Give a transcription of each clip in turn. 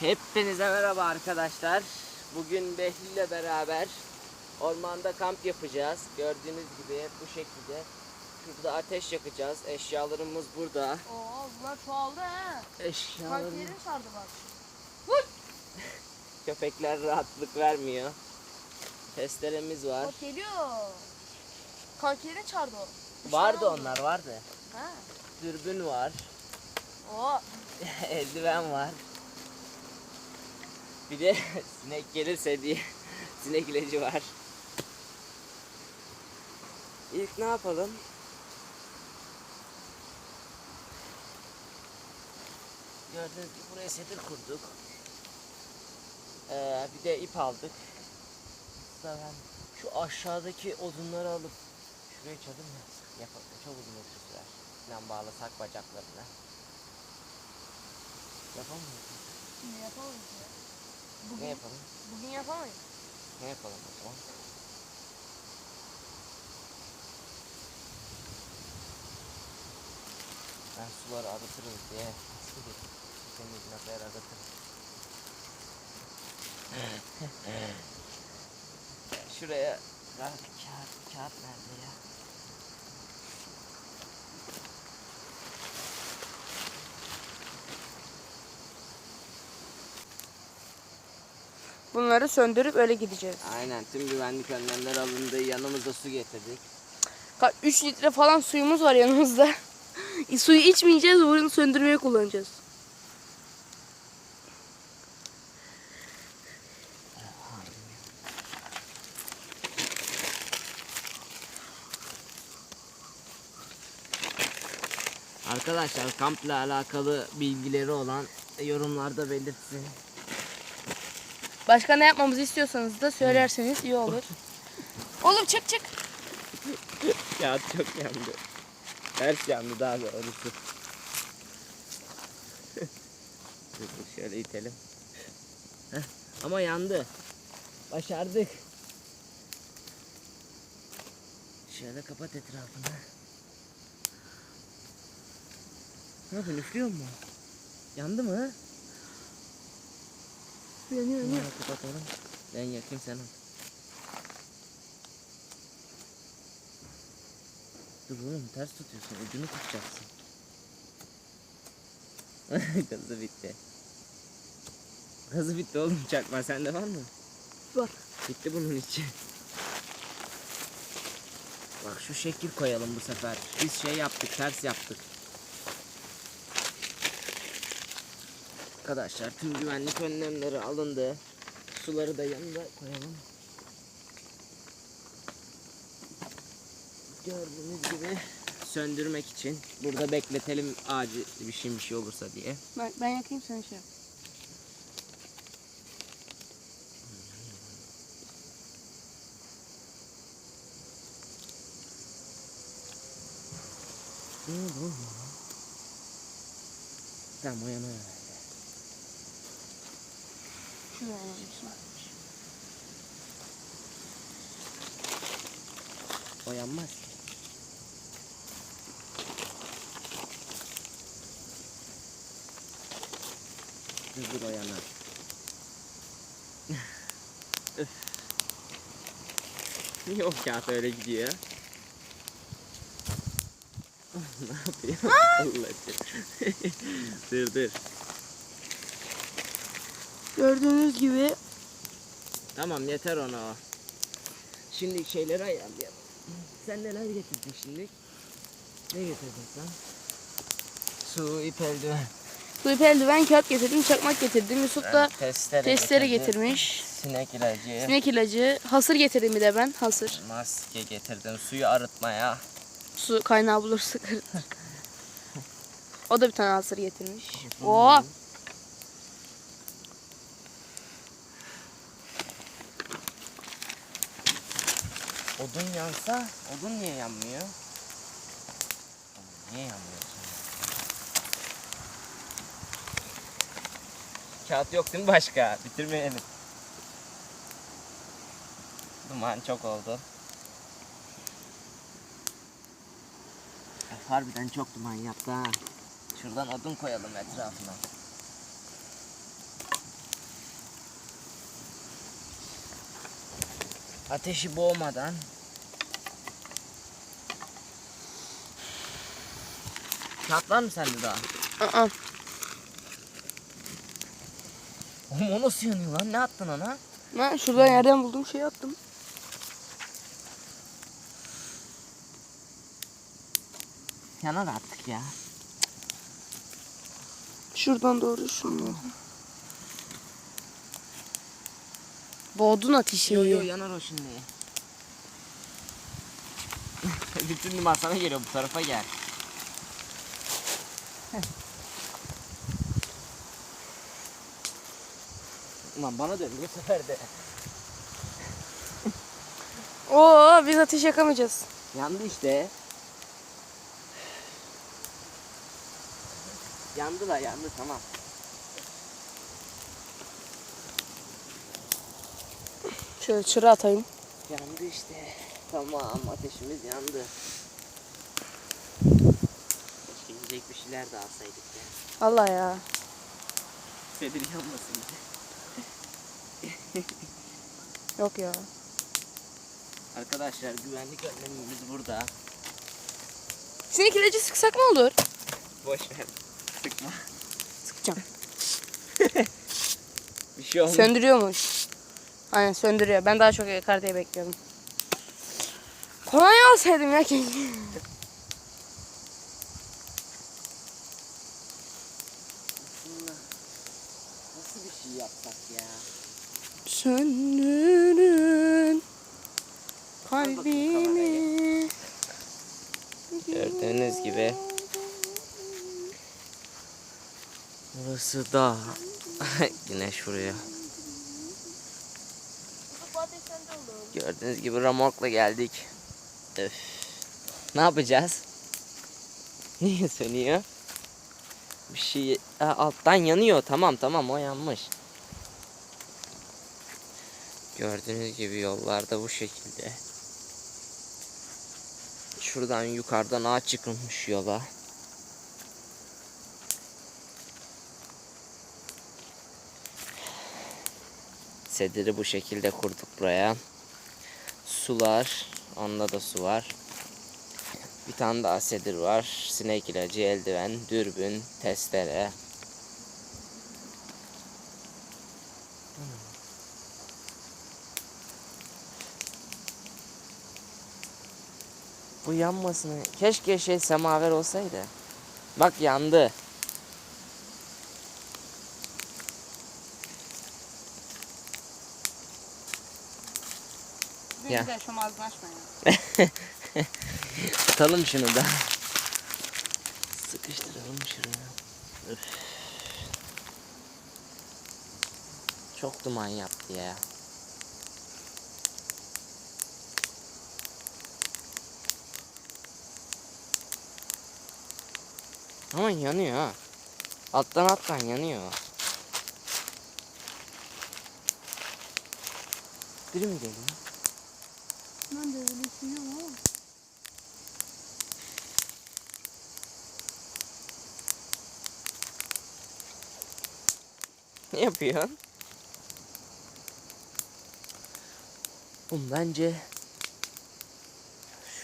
Hepinize merhaba arkadaşlar. Bugün Behlül ile beraber ormanda kamp yapacağız. Gördüğünüz gibi bu şekilde. Şurada ateş yakacağız. Eşyalarımız burada. Oo bunlar çoğaldı he. Eşyalarımız... Kankilerin sardı bak. Köpekler rahatlık vermiyor. Testeremiz var. Bak geliyor. Kankilerin çağırdı o. Üç Vardı onlar vardı. Ha. Dürbün var. Oo. Eldiven var. Bir de sinek gelirse diye sinek ilacı var. İlk ne yapalım? Gördüğünüz gibi buraya sedir kurduk. Ee, bir de ip aldık. Sonra şu aşağıdaki odunları alıp şuraya çadır mı? Yapalım. Çok uzun bir sürer. Falan bağlasak bacaklarına. Yapamıyoruz. Şimdi ya. Ne Bugün, yapalım? bugün yapamayız. Ne yapalım o zaman? Ben suları arıtırız diye temizine kadar arıtırım. Şuraya kağıt, kağıt nerede ya? Bunları söndürüp öyle gideceğiz. Aynen tüm güvenlik önlemleri alındı. Yanımızda su getirdik. 3 litre falan suyumuz var yanımızda. Suyu içmeyeceğiz, bunu söndürmeye kullanacağız. Arkadaşlar kampla alakalı bilgileri olan yorumlarda belirtsin. Başka ne yapmamızı istiyorsanız da söylerseniz iyi olur. Oğlum çık çık. Kağıt çok yandı. Ters yandı daha doğrusu. dur, şöyle itelim. Heh, ama yandı. Başardık. Şöyle kapat etrafını. Ne yapıyorsun üflüyor mu? Yandı mı? Yanıyor Bunları kapatalım. Ben yakayım sen al. Dur oğlum ters tutuyorsun. Ucunu tutacaksın. Gazı bitti. Gazı bitti oğlum çakma. Sende var mı? Var. Bitti bunun içi. Bak şu şekil koyalım bu sefer. Biz şey yaptık, ters yaptık. Arkadaşlar tüm güvenlik önlemleri alındı. Suları da yanında koyalım. Gördüğünüz gibi söndürmek için burada bekletelim acil bir şey bir şey olursa diye. Ben, ben yakayım sen şey yap. Tamam yana. Şuraya yanıyorsun. O yanmaz ki. Dur dur o yanar. Öf. Niye o kağıt öyle gidiyor? ne yapıyor? Allah dur dur. Gördüğünüz gibi Tamam yeter ona o. Şimdi şeyleri ayarlayalım. Sen neler getirdin şimdi? Ne getirdin sen? Su, ip, eldiven. su eldiven kağıt getirdim, çakmak getirdim. Yusuf da testere, testere getirdi. getirmiş. Sinek ilacı. Sinek ilacı, hasır getirdim bir de ben, hasır. Maske getirdim suyu arıtmaya. Su kaynağı bulursak. o da bir tane hasır getirmiş. Oo. Odun yansa, odun niye yanmıyor? Niye yanmıyor? Kağıt yok değil mi başka? Bitirmeyelim. Duman çok oldu. Harbiden çok duman yaptı ha. Şuradan odun koyalım etrafına. Ateşi boğmadan. Kağıt var mı sende daha? Aa, Oğlum o nasıl yanıyor lan? Ne attın ona? ben şuradan yerden bulduğum şeyi attım. Yanar attık ya. Şuradan doğru şunu. Boğdun ateşi. Yo yo yanar o şimdi. Bütün liman sana geliyor bu tarafa gel. Ulan bana dön bu sefer de. Oo biz ateş yakamayacağız. Yandı işte. Yandı da yandı tamam. Şöyle çıra atayım. Yandı işte. Tamam ateşimiz yandı. Keşke yiyecek bir şeyler de alsaydık ya. Allah ya. Sedir yanmasın diye. Yok ya. Arkadaşlar güvenlik önlemimiz burada. Sinek ilacı sıksak mı olur? Boş ver. Sıkma. Sıkacağım. Bir şey olmaz. Söndürüyormuş. Aynen söndürüyor. Ben daha çok yakar diye bekliyordum. Kolonya alsaydım ya keşke. Nasıl bir şey yapsak ya? Söndürün kalbimi. Gördüğünüz gibi. Burası dağ. Güneş vuruyor. Gördüğünüz gibi ramorkla geldik. Öf. Ne yapacağız? Niye sönüyor? Bir şey Aa, alttan yanıyor. Tamam tamam o yanmış. Gördüğünüz gibi yollarda bu şekilde. Şuradan yukarıdan ağaç çıkılmış yola. Sediri bu şekilde kurduk buraya. Sular, onda da su var. Bir tane daha sedir var. Sinek ilacı, eldiven, dürbün, testere. Bu yanmasını. Keşke şey semaver olsaydı. Bak yandı. Ya. Güzel açma ya. Tutalım şunu da. Sıkıştıralım şuraya. Öf. Çok duman yaptı ya. Ama yanıyor ha. Alttan alttan yanıyor. Biri mi geliyor? Ben de öyle düşünüyorum ama. Ne yapıyorsun? Oğlum bence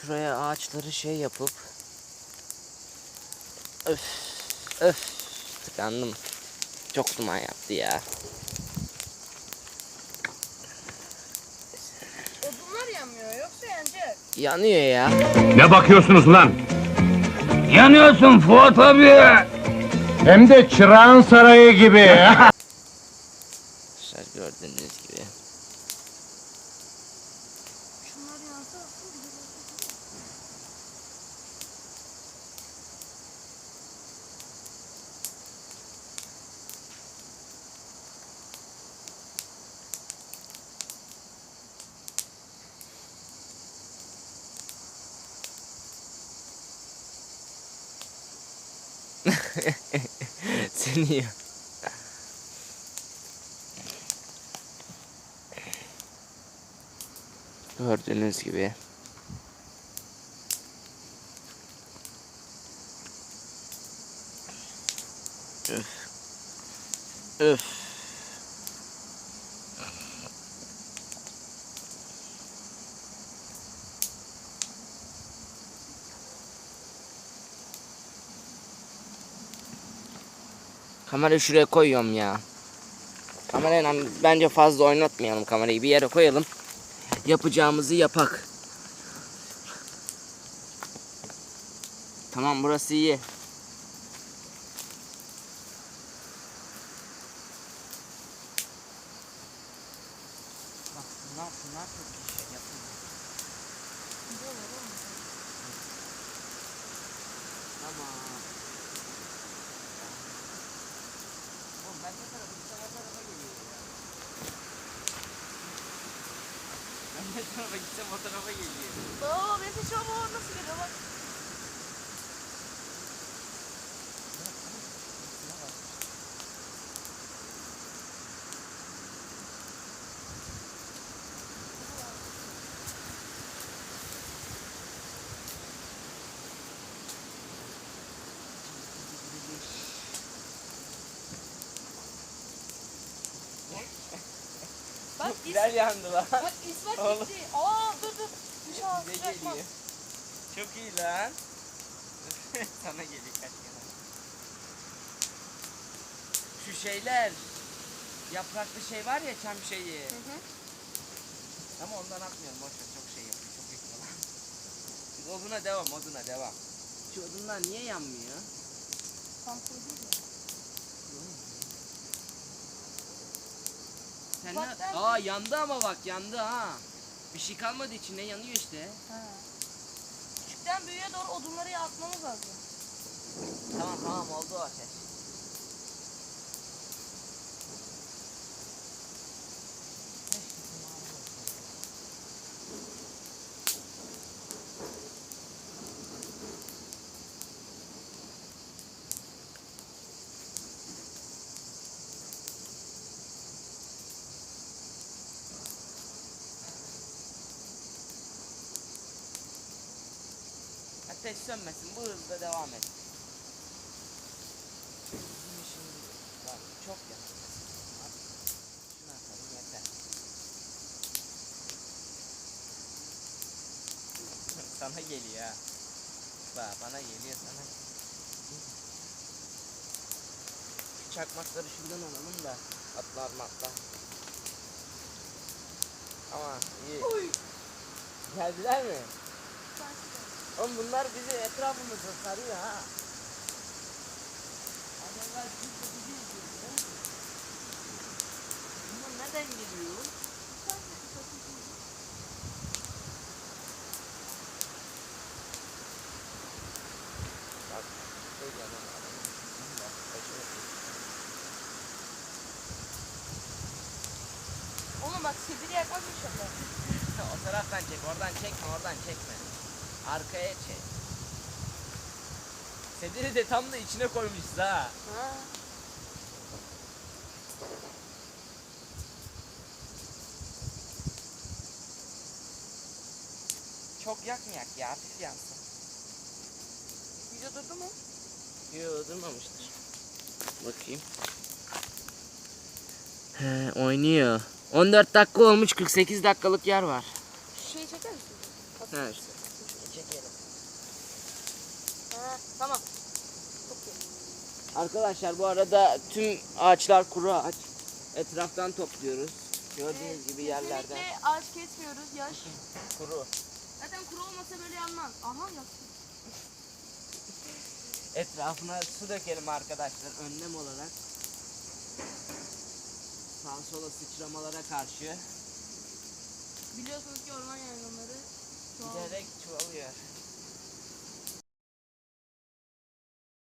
şuraya ağaçları şey yapıp öf öf tıkandım. Çok duman yaptı ya. Odunlar yanmıyor yoksa yanacak. Yanıyor ya. Ne bakıyorsunuz lan? Yanıyorsun Fuat abi. Hem de çırağın sarayı gibi. Seni Gördüğünüz gibi. Kamerayı şuraya koyuyorum ya. Kamerayla bence fazla oynatmayalım kamerayı. Bir yere koyalım. Yapacağımızı yapak. Tamam burası iyi. Bak bunlar, bunlar çok iyi şey yapın. Tamam. Oğlum ben ne tarafa gitsem o tarafa geliyor ya. Ben ne tarafa gitsem o tarafa geliyor. Benim seçim ama nasıl geliyor bak. Bak Güzel yandı lan. bak ispat Oğlum. gitti. Aa dur dur. Bize dışarı geliyor. Çok iyi lan. Sana geliyor kaç kere. Şu şeyler. Yapraklı şey var ya çam şeyi. Hı hı. Ama ondan atmıyorum boş ver çok şey yapıyor çok yakıyor lan. Oduna devam oduna devam. Şu odunlar niye yanmıyor? Kampı değil mi? Sen Bak ben- Aa yandı ama bak yandı ha. Bir şey kalmadı içinde yanıyor işte. Ha. Küçükten büyüğe doğru odunları atmamız lazım. Tamam tamam oldu o ateş. Ateş sönmesin bu hızla devam et. Bizim işimiz var. Çok yakın. Şunu atalım yeter. sana geliyor ha. Bak bana geliyor sana. Şu çakmakları şuradan alalım da atlar matlar. Ama iyi. Geldiler mi? Oğlum bunlar bizi etrafımızda sarıyor ha. Adamlar bizi bizi izliyor. Bunlar neden geliyor? Bak, bak, kaçıyor. Oğlum bak sivri yakmaz inşallah. o taraftan çek, oradan çekme, oradan çekme. Arkaya çek. Sediri de tam da içine koymuşuz ha. Ha. Çok yakmayak ya, hafif yansın. Video durdu mu? Yok durmamıştır. Bakayım. He oynuyor. 14 dakika olmuş 48 dakikalık yer var. Şu şeyi çeker misin? Ha işte. Çekelim. Ha, tamam. Çok iyi. Arkadaşlar bu arada tüm ağaçlar kuru ağaç. Etraftan topluyoruz. Gördüğünüz Evet, gibi yerlerden Kesinlikle ağaç kesmiyoruz yaş. kuru. Zaten kuru olmasa böyle yanmaz. Aha yaksın. Etrafına su dökelim arkadaşlar önlem olarak. Sağa sola sıçramalara karşı Biliyorsunuz ki orman yangınları çoğalıyor. giderek çoğalıyor.